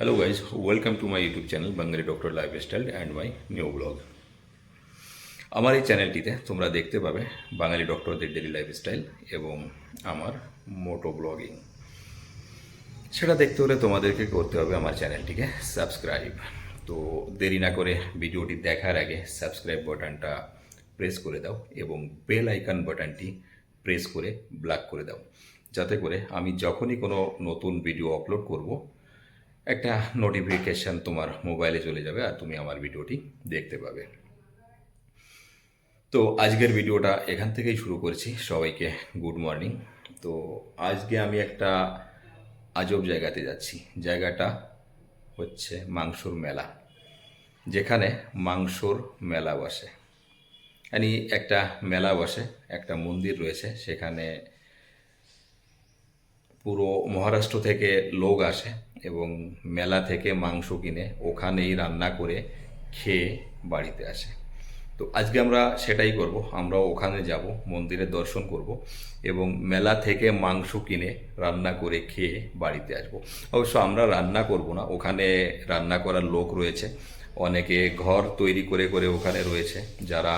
Hello guys, welcome to my YouTube channel Bangali Doctor Lifestyle and my new blog. আমার এই চ্যানেলটিতে তোমরা দেখতে পাবে বাঙালি ডক্টরদের ডেলি লাইফস্টাইল এবং আমার মোটো ব্লগিং সেটা দেখতে হলে তোমাদেরকে করতে হবে আমার চ্যানেলটিকে সাবস্ক্রাইব তো দেরি না করে ভিডিওটি দেখার আগে সাবস্ক্রাইব বাটনটা প্রেস করে দাও এবং বেল আইকন বাটনটি প্রেস করে ব্ল্যাক করে দাও যাতে করে আমি যখনই কোনো নতুন ভিডিও আপলোড করব একটা নোটিফিকেশান তোমার মোবাইলে চলে যাবে আর তুমি আমার ভিডিওটি দেখতে পাবে। তো আজকের ভিডিওটা এখান থেকেই শুরু করছি। সবাইকে গুড মর্নিং তো আজকে আমি একটা আজব জায়গাতে যাচ্ছি। জায়গাটা হচ্ছে মাংসর মেলা, যেখানে মাংসর মেলা বসে। মানে একটা মেলা বসে, একটা মন্দির রয়েছে, সেখানে পুরো মহারাষ্ট্র থেকে লোক আসে এবং মেলা থেকে মাংস কিনে ওখানেই রান্না করে খেয়ে বাড়িতে আসে। তো আজকে আমরা সেটাই করব আমরা ওখানে যাব, মন্দিরে দর্শন করব এবং মেলা থেকে মাংস কিনে রান্না করে খেয়ে বাড়িতে আসব। অবশ্য আমরা রান্না করব না, ওখানে রান্না করার লোক রয়েছে। অনেকে ঘর তৈরি করে করে ওখানে রয়েছে, যারা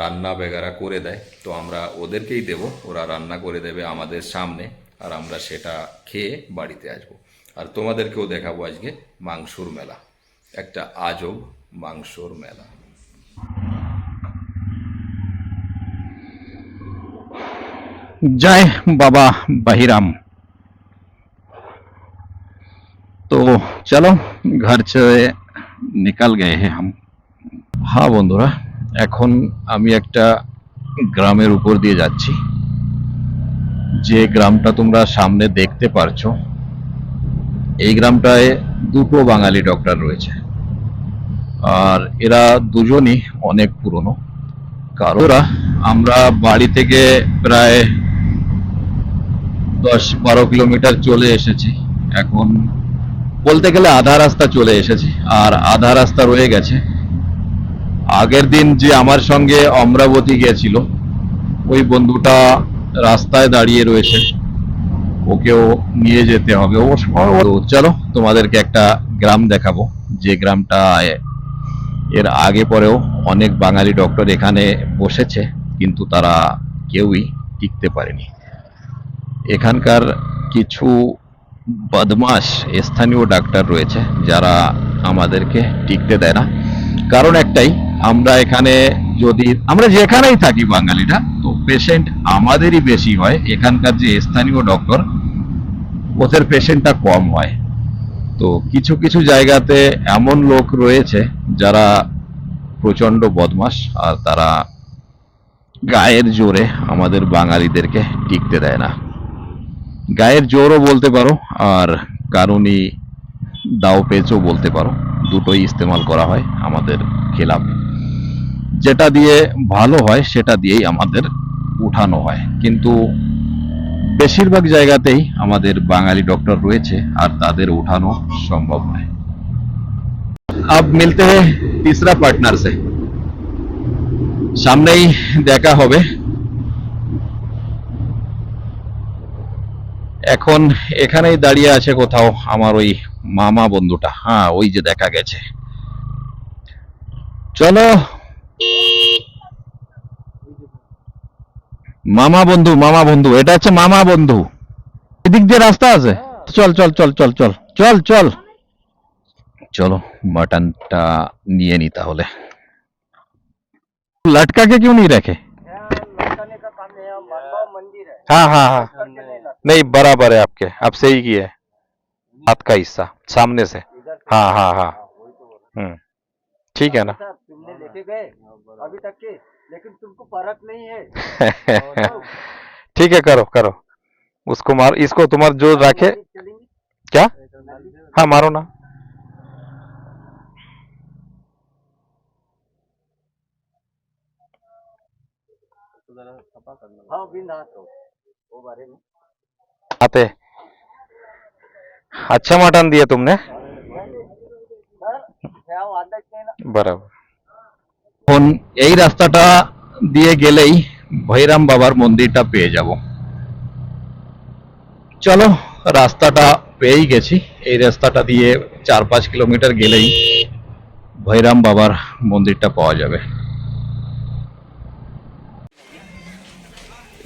রান্না বেগারা করে দেয়। তো আমরা ওদেরকেই দেব, ওরা রান্না করে দেবে আমাদের সামনে। আর আমরা সেটা খেয়ে বাড়িতে আসব। আর তোমাদেরকেও দেখাবো আজকে মাংসর মেলা। একটা আজব মাংসর মেলা। জয় বাবা বাহিরাম। তো চলো, ঘর ছেড়ে নিকাল গেয়ে হে হাম। হ্যাঁ বন্ধুরা, এখন আমি একটা গ্রামের উপর দিয়ে যাচ্ছি। যে গ্রামটা তোমরা সামনে দেখতে পারছ, এই গ্রামটায় দুটো বাঙালি ডক্টর রয়েছে। আর এরা দুজনই অনেক পুরনো। কারণ আমরা বাড়ি থেকে প্রায় দশ বারো কিলোমিটার চলে এসেছি। এখন বলতে গেলে আধা রাস্তা চলে এসেছি, আর আধা রাস্তা রয়ে গেছে। আগের দিন যে আমার সঙ্গে অমরাবতী গিয়েছিল, ওই বন্ধুটা রাস্তায় দাঁড়িয়ে রয়েছে। ওকেও নিয়ে যেতে হবে। ও চলো, তোমাদেরকে একটা গ্রাম দেখাবো। যে গ্রামটা এর আগে পরেও অনেক বাঙালি ডক্টর এখানে বসেছে, কিন্তু তারা কেউই টিকতে পারেনি। এখানকার কিছু বদমাস স্থানীয় ডাক্তার রয়েছে, যারা আমাদেরকে টিকতে দেয় না। কারণ একটাই, আমরা এখানে যদি আমরা যেখানেই থাকি বাঙালিরা পেশেন্ট আমাদেরই বেশি হয়, এখানকার যে স্থানীয় ডক্টর ওদের পেশেন্টটা কম হয়। তো কিছু কিছু জায়গাতে এমন লোক রয়েছে যারা প্রচণ্ড বদমাস আর তারা গায়ের জোরে আমাদের বাঙালিদেরকে টিকতে দেয় না। গায়ের জোরও বলতে পারো আর কারণই দাও পেচও বলতে পারো, দুটোই ইস্তেমাল করা হয় আমাদের খেলাফ যেটা দিয়ে ভালো হয়, সেটা দিয়েই আমাদের উঠানো হয় কিন্তু বেশিরভাগ জায়গাতেই আমাদের বাঙালি ডক্টর রয়েছে আর তাদের উঠানো সম্ভব নয় अब मिलते हैं तीसरा पार्टनर से সামনেই দেখা হবে এখন এখানেই দাঁড়িয়ে আছে কোথাও আমার ওই মামা বন্ধুটা হ্যাঁ ওই যে দেখা গেছে চলো মামা বন্ধু মামা বন্ধু এটা হচ্ছে মামা বন্ধু এদিক দিয়ে রাস্তা আছে চল চল চল চল চল চল চল চলো মাটনটা নিয়ে নি তাহলে लटका के क्यों नहीं रखे लौटाने का काम है मनभाव मंदिर है हाँ हाँ हाँ करके नहीं लगता नहीं बराबर है आपके आप सही किए हाथ का हिस्सा सामने से इधर से हाँ हाँ हाँ वही तो बोल हम्म ठीक है ना रहा। साहब, तुमने लेके गए अभी तक के लेकिन तुमको फ़र्क नहीं है। ठीक है करो करो। उसको मार इसको तुम्हारा जो रखे। क्या? हाँ मारो ना। हाँ बिन हाथ हो वो बारे में। आते। अच्छा मटन दिया तुमने। सर এখন এই রাস্তাটা দিয়ে গেলেই ভৈরাম বাবার মন্দিরটা পেয়ে যাব। চলো, রাস্তাটা পেয়েই গেছি। এই রাস্তাটা দিয়ে চার পাঁচ কিলোমিটার গেলেই ভৈরাম বাবার মন্দিরটা পাওয়া যাবে।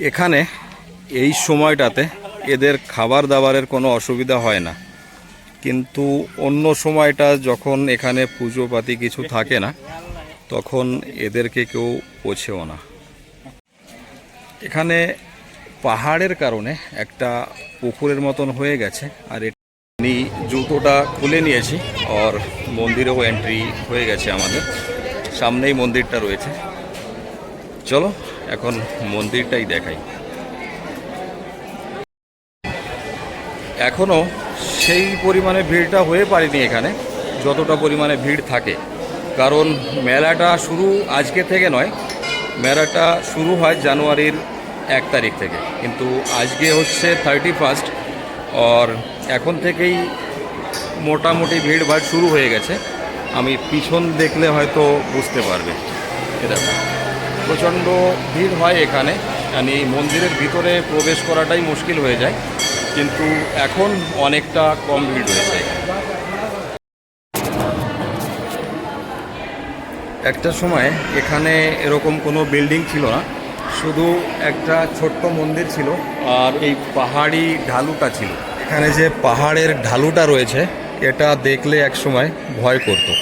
এখানে এই সময়টাতে এদের খাবার দাবারের কোনো অসুবিধা হয় না। কিন্তু অন্য সময়টা যখন এখানে পুজো পাতি কিছু থাকে না তখন এদেরকে কেউ পোছেও না। এখানে পাহাড়ের কারণে একটা পুকুরের মতন হয়ে গেছে আর এমনি জুতোটা খুলে নিয়েছি আর মন্দিরেও এন্ট্রি হয়ে গেছে আমাদের। সামনেই মন্দিরটা রয়েছে। চলো, এখন মন্দিরটাই দেখাই। এখনও সেই পরিমাণে ভিড়টা হয়ে পারেনি এখানে, যতটা পরিমাণে ভিড় থাকে। কারণ মেলাটা শুরু আজকে থেকে নয়, মেলাটা শুরু হয় জানুয়ারির এক তারিখ থেকে। কিন্তু আজকে হচ্ছে থার্টি ফার্স্ট আর এখন থেকেই মোটামুটি ভিড় ভাড় শুরু হয়ে গেছে। আমি পিছন দেখলে হয়তো বুঝতে পারবে। প্রচণ্ড ভিড় হয় এখানে। মানে মন্দিরের ভিতরে প্রবেশ করাটাই মুশকিল হয়ে যায়। কিন্তু এখন অনেকটা কম ভিড় হয়েছে। একটা সময় এখানে এরকম কোনো বিল্ডিং ছিল না, শুধু একটা ছোট্ট মন্দির ছিল আর এই পাহাড়ি ঢালুটা ছিল। এখানে যে পাহাড়ের ঢালুটা রয়েছে, এটা দেখলে এক সময় ভয় করতো।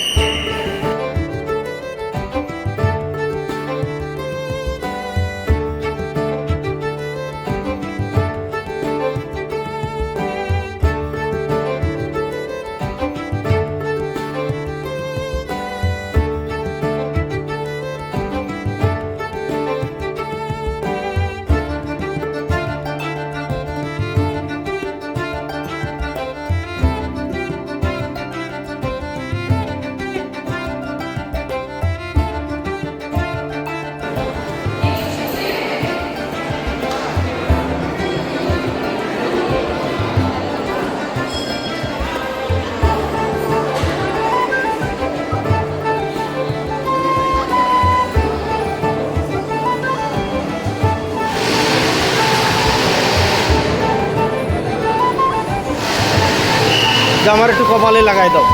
যে আমার একটু কপালে লাগাই দাও।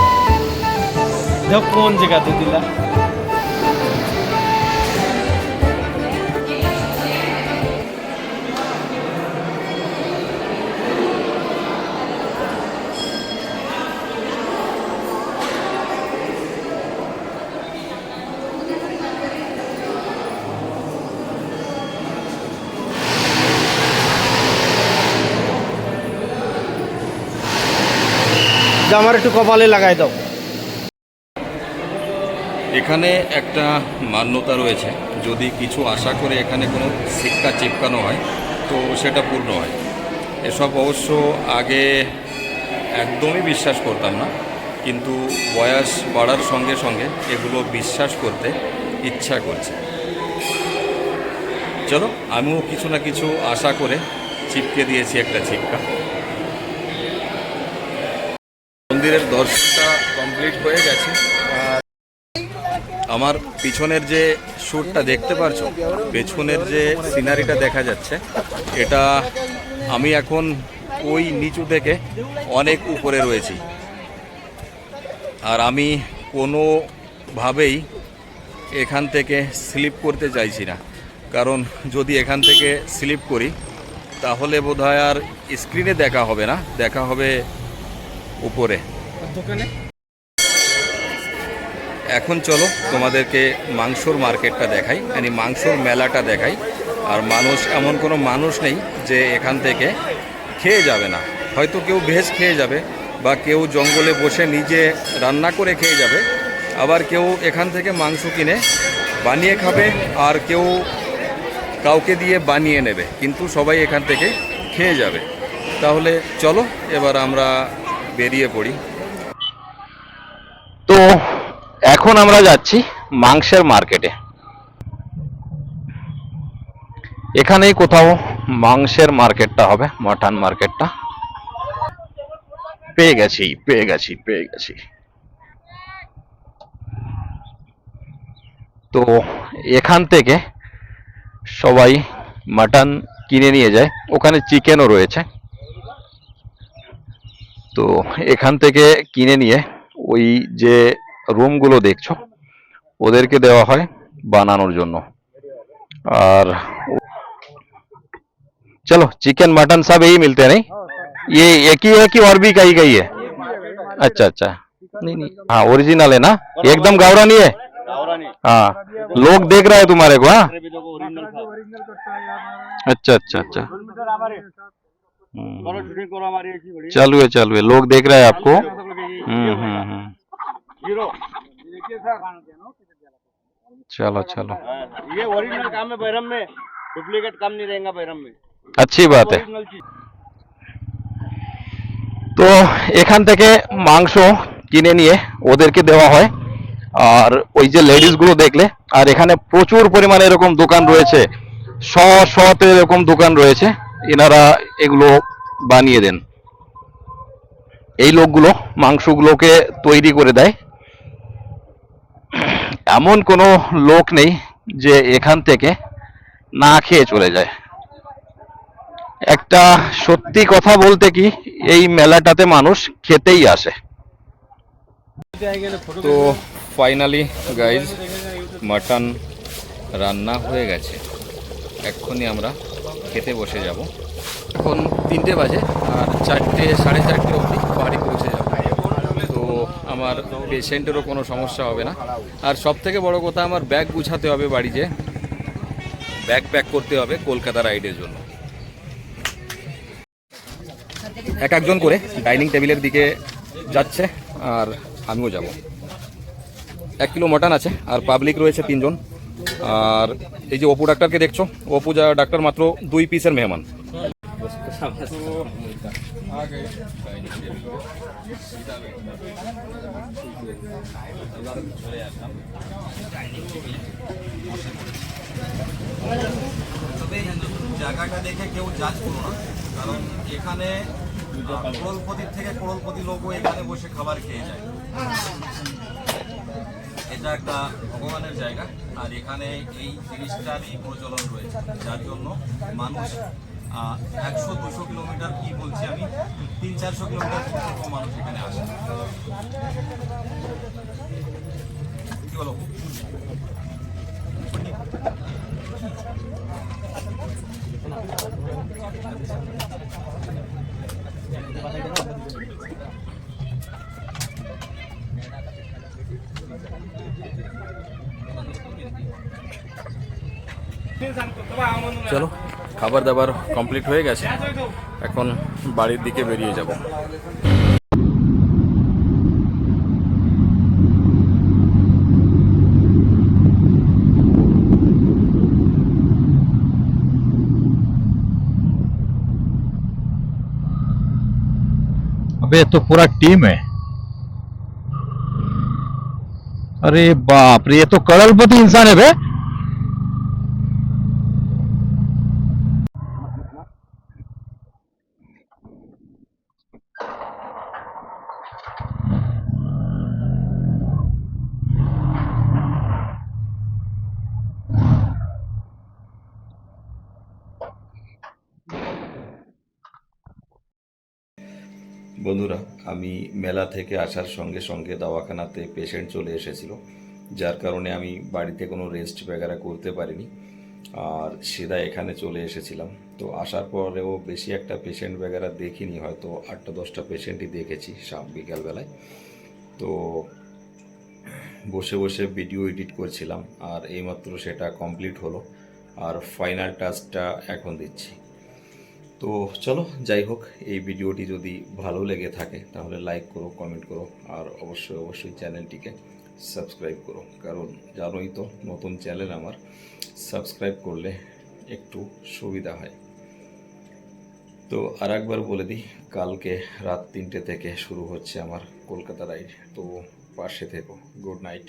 দেখো কোন জায়গাতে দিলা। যে আমার একটু কপালে লাগাই দাও। এখানে একটা মান্যতা রয়েছে। যদি কিছু আশা করে এখানে কোনো শিক্ষা চিপকানো হয়, তো সেটা পূর্ণ হয়। এসব অবশ্য আগে একদমই বিশ্বাস করতাম না, কিন্তু বয়স বাড়ার সঙ্গে সঙ্গে এগুলো বিশ্বাস করতে ইচ্ছা করছে। চলো, আমিও কিছু না কিছু আশা করে চিপকে দিয়েছি একটা চিপকা। মন্দিরের দর্শনটা কমপ্লিট হয়ে গেছে। আমার পিছনের যে শ্যুটটা দেখতে পারছ, পেছনের যে সিনারিটা দেখা যাচ্ছে, এটা আমি এখন ওই নিচু থেকে অনেক উপরে রয়েছি। আর আমি কোনোভাবেই এখান থেকে স্লিপ করতে চাইছি না। কারণ যদি এখান থেকে স্লিপ করি, তাহলে বোধহয় আর স্ক্রিনে দেখা হবে না। দেখা হবে উপরে। দোকানে? এখন চলো তোমাদেরকে মাংসর মার্কেটটা দেখাই মানে মাংসর মেলাটা দেখাই। আর মানুষ এমন কোনো মানুষ নেই যে এখান থেকে খেয়ে যাবে না। হয়তো কেউ ভেজ খেয়ে যাবে বা কেউ জঙ্গলে বসে নিজে রান্না করে খেয়ে যাবে আবার কেউ এখান থেকে মাংস কিনে বানিয়ে খাবে আর কেউ কাউকে দিয়ে বানিয়ে নেবে কিন্তু সবাই এখান থেকে খেয়ে যাবে। তাহলে চলো এবার আমরা বেরিয়ে পড়ি। তো এখন আমরা যাচ্ছি মাংসের মার্কেটে। এখানেই কোথাও মাংসের মার্কেটটা হবে, মাটন মার্কেটটা। পেয়ে গেছি পেয়ে গেছি পেয়ে গেছি। তো এখান থেকে সবাই মাটন কিনে নিয়ে যায়। ওখানে চিকেনও রয়েছে। তো এখান থেকে কিনে নিয়ে ওই যে রুমগুলো দেখছো ওদেরকে দেওয়া হয় বানানোর জন্য আর चलो चिकन मटन सब यही मिलते हैं नहीं ये एक ही है कि और भी कहीं कहीं है अच्छा अच्छा नहीं नहीं हाँ ओरिजिनल है ना एकदम गावरा नहीं है हाँ लोग देख रहे हैं तुम्हारे को हाँ अच्छा अच्छा अच्छा हम्म, चालू है चालू है लोग देख रहे हैं आपको हम्म हम्म हम्म चलो चलो ये ओरिजिनल काम है बैरम में डुप्लीकेट काम नहीं रहेगा बैरम में अच्छी बात है ओरिजिनल चीज তো এখান থেকে মাংস কিনে নিয়ে ওদেরকে দেওয়া হয় আর ওই যে লেডিস গুলো দেখলে আর এখানে প্রচুর পরিমাণে এরকম দোকান রয়েছে শ শতে এরকম দোকান রয়েছে এনারা এগুলো বানিয়ে দেন। এই লোকগুলো মাংসগুলোকে তৈরি করে দেয়। এমন কোনো লোক নেই যে এখান থেকে না খেয়ে চলে যায়। একটা সত্যি কথা বলতে কি, এই মেলাটাতে মানুষ খেতেই আসে। তো ফাইনালি গাইজ, মাটন রান্না হয়ে গেছে। এক্ষুনি আমরা খেতে বসে যাব। এখন তিনটে বাজে আর চারটে, সাড়ে চারটে অবধি বাড়ি পৌঁছে যাব। তো আমার পেশেন্টেরও কোনো সমস্যা হবে না। আর সব থেকে বড় কথা, আমার ব্যাগ গুছাতে হবে বাড়িতে। ব্যাগ প্যাক করতে হবে কলকাতা রাইডের জন্য। এক একজন করে ডাইনিং টেবিলের দিকে যাচ্ছে আর আমিও যাব। এক কিলো মটন আছে আর পাবলিক রয়েছে তিনজন। আর এই যে অপু ডাক্তারকে দেখছ, অপু যা ডাক্তার মাত্র দুই পিসের মেহমান। জায়গাটা দেখে কেউ জাজ করো না, কারণ এখানে করোলপতির থেকে করোলপতি লোকও এখানে বসে খাবার খেয়ে যায়। এটা একটা ভগবানের জায়গা। আর এখানে এই জিনিসটারই প্রচলন রয়েছে, যার জন্য মানুষ একশো দুশো কিলোমিটার কি বলছি আমি, তিন চারশো কিলোমিটার মানুষ এখানে আসে? কি বলো? চলো খাবার দাবার কমপ্লিট হয়ে গেছে এখন বাড়ির দিকে বেরিয়ে যাব अबे ये तो पूरा टीम है अरे बाप रे ये तो करोड़पति इंसान है बे বন্ধুরা, আমি মেলা থেকে আসার সঙ্গে সঙ্গে দাওয়াখানাতে পেশেন্ট চলে এসেছিল, যার কারণে আমি বাড়িতে কোনো রেস্ট বেগারা করতে পারিনি, আর সিধা এখানে চলে এসেছিলাম। তো আসার পরেও বেশি একটা পেশেন্ট বেগারা দেখিনি, হয়তো আটটা দশটা পেশেন্টই দেখেছি সাম বিকালবেলায়। তো বসে বসে ভিডিও এডিট করছিলাম, আর এইমাত্র সেটা কমপ্লিট হলো, আর ফাইনাল টাচটা এখন দিচ্ছি। তো চলো, যাই হোক, এই ভিডিওটি যদি ভালো লেগে থাকে, তাহলে লাইক করো কমেন্ট করো, আর অবশ্যই অবশ্যই চ্যানেলটিকে সাবস্ক্রাইব করো। কারণ জানোই তো, নতুন চ্যানেল আমার সাবস্ক্রাইব করলে একটু সুবিধা হয়। তো আর একবার বলে দিই, কালকে রাত তিনটে থেকে শুরু হচ্ছে আমার কলকাতা রাইড তো পাশে থেকো গুড নাইট